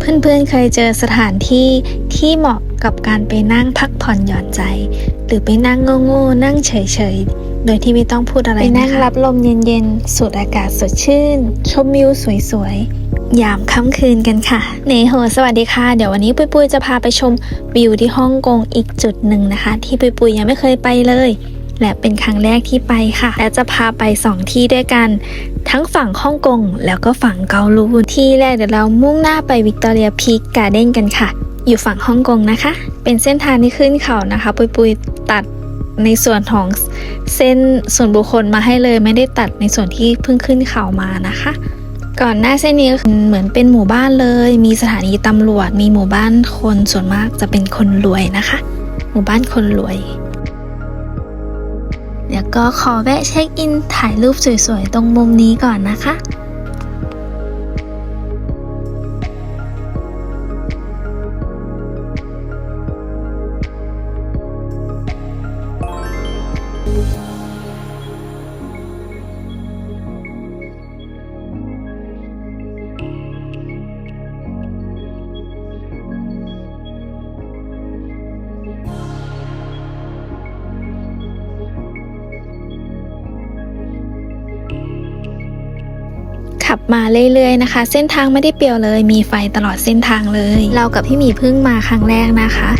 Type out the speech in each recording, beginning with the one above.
เพื่อนๆเคยเจอสถานที่ที่เหมาะกับการไปนั่งพักผ่อนหย่อนใจ หรือไปนั่งโง่ๆนั่งเฉยๆ โดยที่ไม่ต้องพูดอะไรไปนะคะนั่งรับลมเย็นๆ สูดอากาศสดชื่น ชมวิวสวยยามค่ำคืนกันค่ะเนโฮสวัสดีค่ะ เดี๋ยววันนี้ปุยปุยจะพาไปชมวิวที่ฮ่องกงอีกจุดหนึ่งนะคะ ที่ปุยปุยยังไม่เคยไปเลย และเป็นครั้งแรกที่ไปค่ะ และจะพาไปสองที่ด้วยกัน ทั้งฝั่งฮ่องกงแล้วก็ฝั่งเกาหลูที่แรกเดี๋ยวเรามุ่งหน้าไปวิกตอเรียพีกการ์เด้นกันค่ะ อยู่ฝั่งฮ่องกงนะคะ เป็นเส้นทางที่ขึ้นเขานะคะ ปุยปุยตัดในส่วนของเส้นส่วนบุคคลมาให้เลยไม่ได้ตัดในส่วนที่เพิ่งขึ้นเขามานะคะ ก่อนหน้าเส้นนี้ก็คือเหมือนเป็นหมู่บ้านเลย มีสถานีตำรวจมีหมู่บ้านคนส่วนมากจะเป็นคนรวยนะคะ หมู่บ้านคนรวย เดี๋ยวก็ขอแวะเช็คอินถ่ายรูปสวยๆ ตรงมุมนี้ก่อนนะคะ ขับมาเรื่อยๆนะคะ เส้นทางไม่ได้เปลี่ยวเลย มีไฟตลอดเส้นทางเลย เรากับพี่หมีเพิ่งมาครั้งแรกนะคะ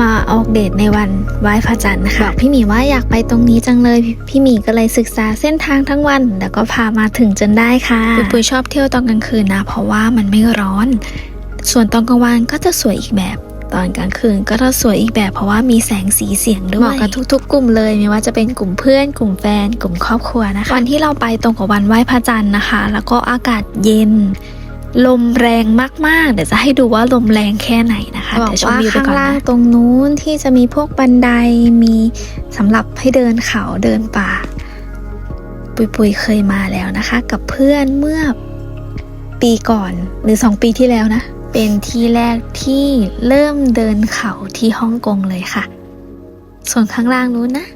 มาออกเดทในวันไหว้พระจันทร์นะคะบอกพี่หมีว่าอยากไปตรงนี้จังเลย พี่หมีก็เลยศึกษาเส้นทางทั้งวัน แล้วก็พามาถึงจนได้ค่ะปุยปุยชอบเที่ยวตอนกลางคืนนะ เพราะว่ามันไม่ร้อน ส่วนตอนกลางวันก็จะสวยอีกแบบ ตอนกลางคืนก็จะสวยอีกแบบเพราะว่ามีแสงสีเสียงด้วยเหมาะกับทุก ๆ กลุ่มเลยไม่ว่าจะเป็นกลุ่มเพื่อน กลุ่มแฟน กลุ่มครอบครัวนะคะวันที่เราไปตรงกับวันไหว้พระจันทร์นะคะ แล้วก็อากาศเย็นลมแรงมากๆ เดี๋ยวจะให้ดูว่าลมแรงแค่ไหนนะคะบอกเดี๋ยวชมว่าวิวไปข้างก่อนล่างนะตรงนู้นที่จะมีพวกบันไดมีสำหรับให้เดินเขาเดินป่า ปุยปุยเคยมาแล้วนะคะ กับเพื่อนเมื่อปีก่อนหรือสองปีที่แล้วนะ เป็นที่แรกที่เริ่มเดินเขาที่ฮ่องกงเลยค่ะ ส่วนข้างล่างนู้นนะ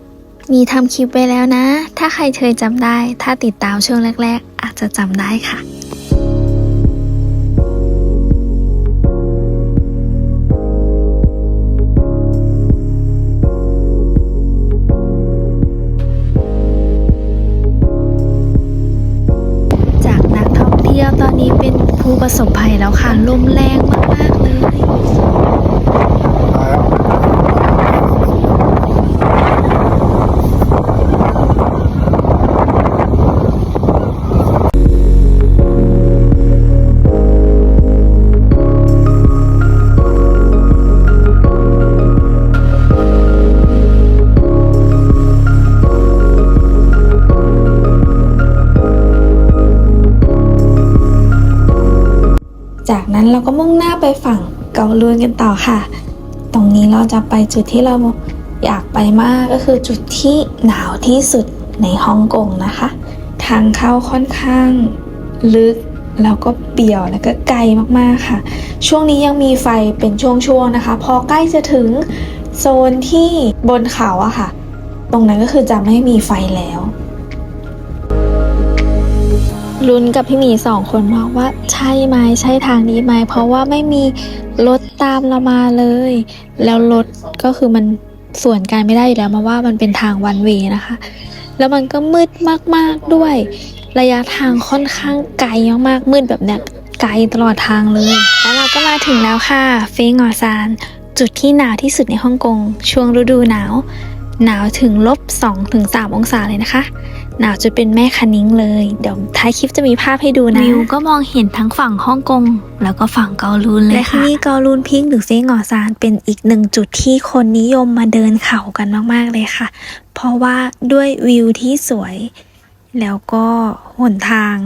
มีทำคลิปไว้แล้วนะ ถ้าใครเคยจำได้ ถ้าติดตามช่วงแรก ๆ อาจจะจำได้ค่ะ ประสบภัยแล้วค่ะลมแรงมาก จากนั้นเราก็มุ่งหน้าไปฝั่งเกาลูนกันต่อค่ะ ตรงนี้เราจะไปจุดที่เราอยากไปมากก็คือจุดที่หนาวที่สุดในฮ่องกงนะคะ ทางเข้าค่อนข้างลึกแล้วก็เปี่ยวแล้วก็ไกลมากๆค่ะ ช่วงนี้ยังมีไฟเป็นช่วงๆนะคะ พอใกล้จะถึงโซนที่บนเขาอะค่ะ ตรงนั้นก็คือจะไม่มีไฟแล้ว ลุ้นกับพี่หมีสองคนบอกว่าใช่ไหมใช่ทางนี้ไหมเพราะว่าไม่มีรถตามเรามาเลย แล้วรถก็คือมันส่วนกันไม่ได้อยู่แล้วมาว่ามันเป็นทางวันเวนะคะ แล้วมันก็มืดมากๆด้วย ระยะทางค่อนข้างไกลมากๆมืดแบบเนี้ยไกลตลอดทางเลย แล้วเราก็มาถึงแล้วค่ะเฟงอซาน จุดที่หนาวที่สุดในฮ่องกงช่วงฤดูหนาว หนาวถึงลบ2ถึง3องศาเลยนะคะ หนาวจนเป็นแม่คันนิ้งเลย เดี๋ยวท้ายคลิปจะมีภาพให้ดูนะวิวก็มองเห็นทั้งฝั่งฮ่องกงแล้วก็ฝั่งเกาลูนเลยค่ะและที่นี่เกาลูนพิงค์หรือเฟงอซานเป็นอีกหนึ่งจุดที่คนนิยมมาเดินเขากันมากๆเลยค่ะ เพราะว่าด้วยวิวที่สวย แล้วก็หนทาง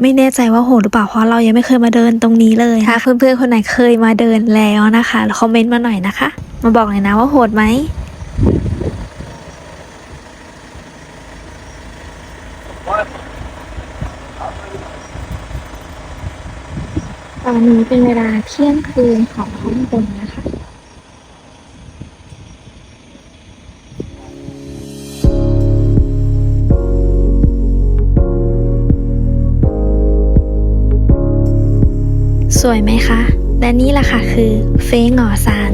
ไม่แน่ใจว่าโหดหรือเปล่า เพราะเรายังไม่เคยมาเดินตรงนี้เลยถ้าเพื่อนๆคนไหนเคยมาเดินแล้วนะคะคอมเมนต์มาหน่อยนะคะ มาบอกหน่อยนะว่าโหดไหม ตอนนี้เป็นเวลาเที่ยงคืนของฮ่องกงนะคะสวยไหมคะ และนี่แหละค่ะคือเฟงหงอซาน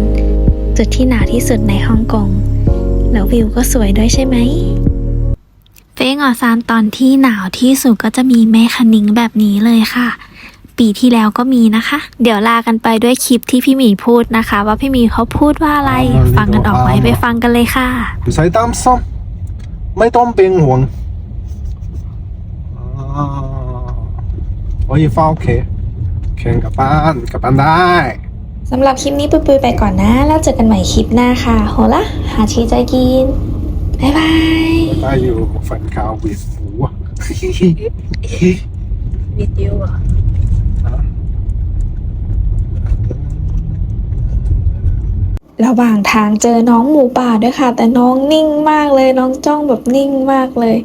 จุดที่หนาวที่สุดในฮ่องกง แล้ววิวก็สวยด้วยใช่ไหม เฟงอซานตอนที่หนาวที่สุดก็จะมีแม่คันิงแบบนี้เลยค่ะ ปีที่แล้วก็มีนะคะ เดี๋ยวลากันไปด้วยคลิปที่พี่หมีพูดนะคะ ว่าพี่หมีเขาพูดว่าอะไร ฟังกันออกไหมไปฟังกันเลยค่ะใส่ตามซ้อมไม่ต้องเป็นห่วงโอ้ยเฝ้าเคเคนกับบ้านกับบ้านได้สำหรับคลิปนี้ปุยๆไปก่อนนะ แล้วเจอกันใหม่คลิปหน้าค่ะ โหละหาชีใจกิน บ๊ายบายได้อยู่ฝันข่าววิสหูอะวิดีโอระหว่างทางเจอน้องหมูป่าด้วยค่ะ แต่น้องนิ่งมากเลย น้องจ้องแบบนิ่งมากเลย